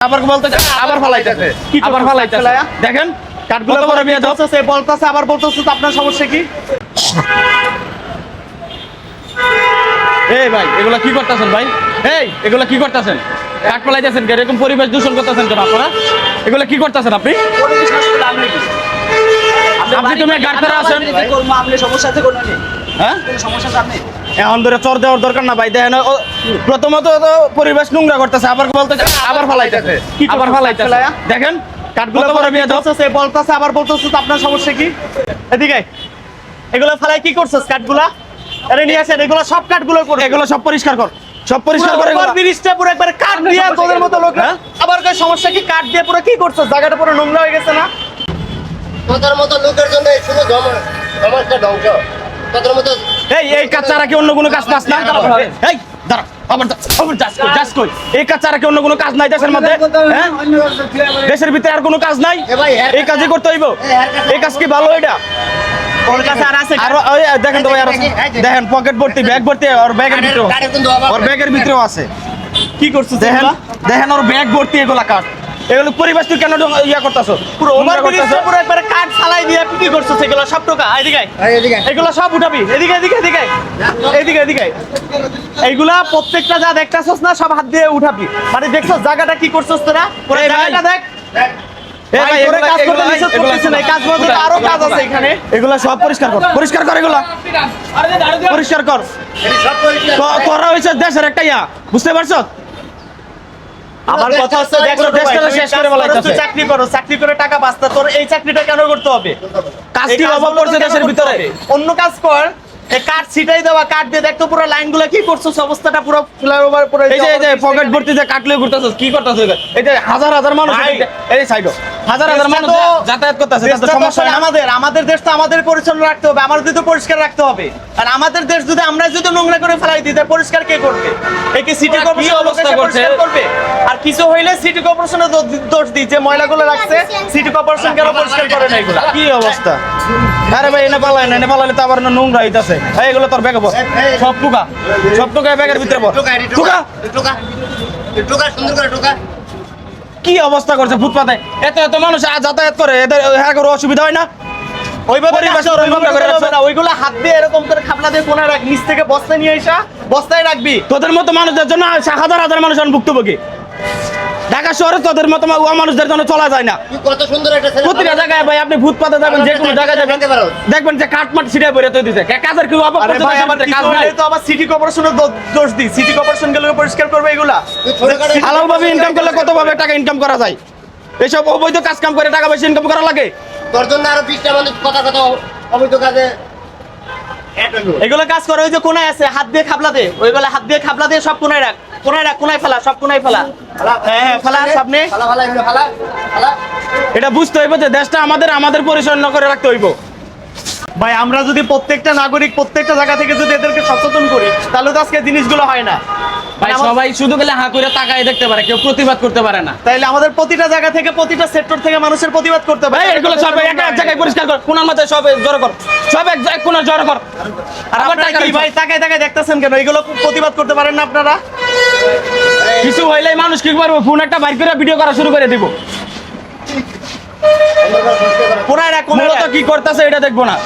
আবার বলতে আবার ফালাইতেছে। কি আবার? ফালাইতেছে। দেখেন কাঠগুলো বড় বিয়ে দাও বলতেছে আবার বলতেছে আপনার সমস্যা কি? এই ভাই এগুলা কি করতেছেন ভাই? এই এগুলা কি করতেছেন? কাঠ ফালাইতেছেন কেন? এরকম পরিবেশ দূষণ করতেছেন কেন আপনারা? এগুলা কি করতেছেন আপনি? আপনি তুমি গাড়িতে আছেন? আপনি সমস্যা আছে কোনো নেই? হ্যাঁ? কোনো সমস্যা আপনি এখন ধরে চর দেওয়ার দরকার না ভাই দেখেন প্রথমত তো পরিবেশ নোংরা করতেছে আবার বলতে আবার ফালাইতেছে। কি আবার ফালাইতেছে। ফালাইয়া? দেখেন কাঠগুলো বিয়ে বলতেছে বলতেছে আবার বলতেছে তো আপনার সমস্যা কি? এদিকে এগুলো ফালাই কি করছিস কাঠগুলা? আরে নিয়ে আসেন এগুলো সব কাঠগুলো করে এগুলো সব পরিষ্কার কর সব পরিষ্কার করে পুরো ব্রিজটা পুরো একবার কাঠ দিয়ে তোদের মতো লোক হ্যাঁ? আবার কই সমস্যা কি? কাঠ দিয়ে পুরো কি করছিস? জায়গাটা পুরো নোংরা হয়ে গেছে না? তোদের মতো লোকের জন্য এই শুধু জমা- সমাজটা ধ্বংস। তোদের মতো এই এই কাজ ছাড়া কি অন্য কোনো কাজ পাস না এই দাঁড়া আবার আবার যাস কই যাস কই। এই কাজ ছাড়া কি অন্য কোনো কাজ নাই দেশের মধ্যে? হ্যাঁ? দেশের ভিতরে আর কোনো কাজ নাই? এ ভাই, এর- এই কাজই করতে হইব। এই কাজ কি ভালো এটা? আর ওই দেখেন তো ভাই আর আছে। দেখেন পকেট ভর্তি ব্যাগ ভর্তি ওর ব্যাগের অবাক ওর ব্যাগের ভিতরেও আছে। কি করছিস দেখেন দেখেন ওর ব্যাগ ভর্তি এগুলা কাঠ। এগুলো পরিবেশ তুই কেন ইয়া করতেছো? পুরো ওভার ব্রিজটা পুরো একবার কাঠ ফালাই দিয়ে কি করছিস এগুলো সব টাকা এদিকে। এগুলো সব উঠাবি এদিকে এদিকে এদিকে এদিকে এদিকে এইগুলা প্রত্যেকটা যা দেখতাছস না সব হাত দিয়ে উঠাবি। মানে দেখছস জায়গাটা কি করছস তোরা? পুরো। জায়গাটা দেখ। এগুলা- কাজ করতে এগুলা- নিষেধ এগুলা- করতেছে না, এই কাজ বলতে আরও কাজ আছে এখানে। এগুলা সব পরিষ্কার কর। পরিষ্কার কর এগুলা। পরিষ্কার করে। করা হয়েছে দেশের একটা ইয়া। বুঝতে পারছ আমার কথা হচ্ছে দেখো দেশটা শেষ করে বলাইতাছে। চাকরি করো চাকরি করে টাকা বাস্তা তোর এই চাকরিটা কেন করতে হবে? কাজটির অভাব পড়ছে দেশের ভিতরে। অন্য কাজ কর এই ছিটাই দেওয়া কাঠ দিয়ে দেখতো পুরো লাইনগুলো কি করছিস অবস্থাটা পুরো ফ্লাইওভার পুরো এই যে পকেট ভর্তি যে কাটলে করতেছস কি করতেছস এই যে হাজার হাজার মানুষ এই যে- এই যে সাইডো হাজার হাজার মানুষ যাতায়াত করতেছে দেশটা তাতে তো সমস্যা আসলে না? আমাদের আমাদের দেশ তো আমাদের পরিচ্ছন্ন রাখতে হবে আমাদের তো পরিষ্কার রাখতে হবে। আর আমাদের দেশ যদি আমরা যদি নোংরা করে ফেলাই দিই তাহলে পরিষ্কার কে করবে? এই সিটি কর্পোরেশন অবস্থা করছে? করবে? আর কিছু হইলে সিটি কর্পোরেশনে দোষ দিই যে ময়লাগুলো রাখছে সিটি কর্পোরেশন কেন পরিষ্কার করে না এগুলো? কি অবস্থা? আরে ভাই এনে পালাই না এনে পালাইলে তো আবার নোংরা হইতাছে। এই এগুলো তোর ব্যাগে বল সব টুকা সব টুকা ব্যাগের ভিতরে বল টোকা, টুকা সুন্দর করে টোকা। কি অবস্থা করছে ফুটপাতে? এত এত মানুষ যাতায়াত করে এদের হ্যাঁ করে অসুবিধা হয় না? ওইগুলো হাত দিয়ে এরকম করে খাপলা দিয়ে কোনায় রাখ নিচ থেকে বস্তায় নিয়ে এসা বস্তায় রাখবি। তোদের মতো মানুষদের জন্য হাজার হাজার মানুষ ভুক্তভোগী ঢাকা শহরে তোদের মতো ওয়া মানুষদের জন্য চলা যায় না। কত সুন্দর একটা। প্রতিটা জায়গায় ভাই আপনি ফুটপাতে যাবেন যে কোনো জায়গায় যাবেন। দেখবেন যে কাঠ মাঠ ছিটে বেরোতে দিতে কে- কাজের কি অভাব করছে ভাই ভিতরে? কাজ নাই। তো? আবার সিটি কর্পোরেশনের দো- দোষ দিই। সিটি কর্পোরেশন গেলে পরিষ্কার করবে এগুলা। হালাল ভাবে ইনকাম করলে কত ভাবে টাকা ইনকাম করা যায়? এসব অবৈধ কাজ কাম করে টাকা পয়সা ইনকাম করা লাগে? তোর জন্য আরও বিশটা মানুষ কথা কথা অবৈধ কাজে। এগুলো কাজ করে ওই যে কোনায় আছে হাত দিয়ে খাবলা দে। ওইগুলা হাত দিয়ে খাবলা দিয়ে সব কোনায় রাখ। কোনায় রাখ কোনায় ফেলা সব কোনায় ফেলা। হ্যাঁ হ্যাঁ ফেলা সামনে। এটা বুঝতে হইব যে দেশটা আমাদের আমাদের পরিচালনা করে রাখতে হইব। ভাই আমরা যদি প্রত্যেকটা নাগরিক প্রত্যেকটা জায়গা থেকে যদি এদেরকে সচেতন করি তাহলে তো আজকে জিনিসগুলো হয় না। ভাই সবাই শুধু গেলে হা করে তাকায় দেখতে পারে কেউ প্রতিবাদ করতে পারে না। তাইলে আমাদের প্রতিটা জায়গা থেকে প্রতিটা সেক্টর থেকে মানুষের প্রতিবাদ করতে হবে। এগুলো সব এক এক জায়গায় পরিষ্কার কর কোনার মধ্যে সব জড়ো কর সব এক জায়গায় কোনার জড়ো কর। আর আপনারা কি ভাই তাকায় তাকায় দেখতেছেন কেন? এগুলো প্রতিবাদ করতে পারেন না আপনারা? কিছু হইলেই মানুষ কি করব? ফোন একটা বাইর করে ভিডিও করা শুরু করে দিব সুন্দর করে পরিষ্কার করো। কোনায় রাখ কোনায় মূলত কি করতেছে এটা দেখব না।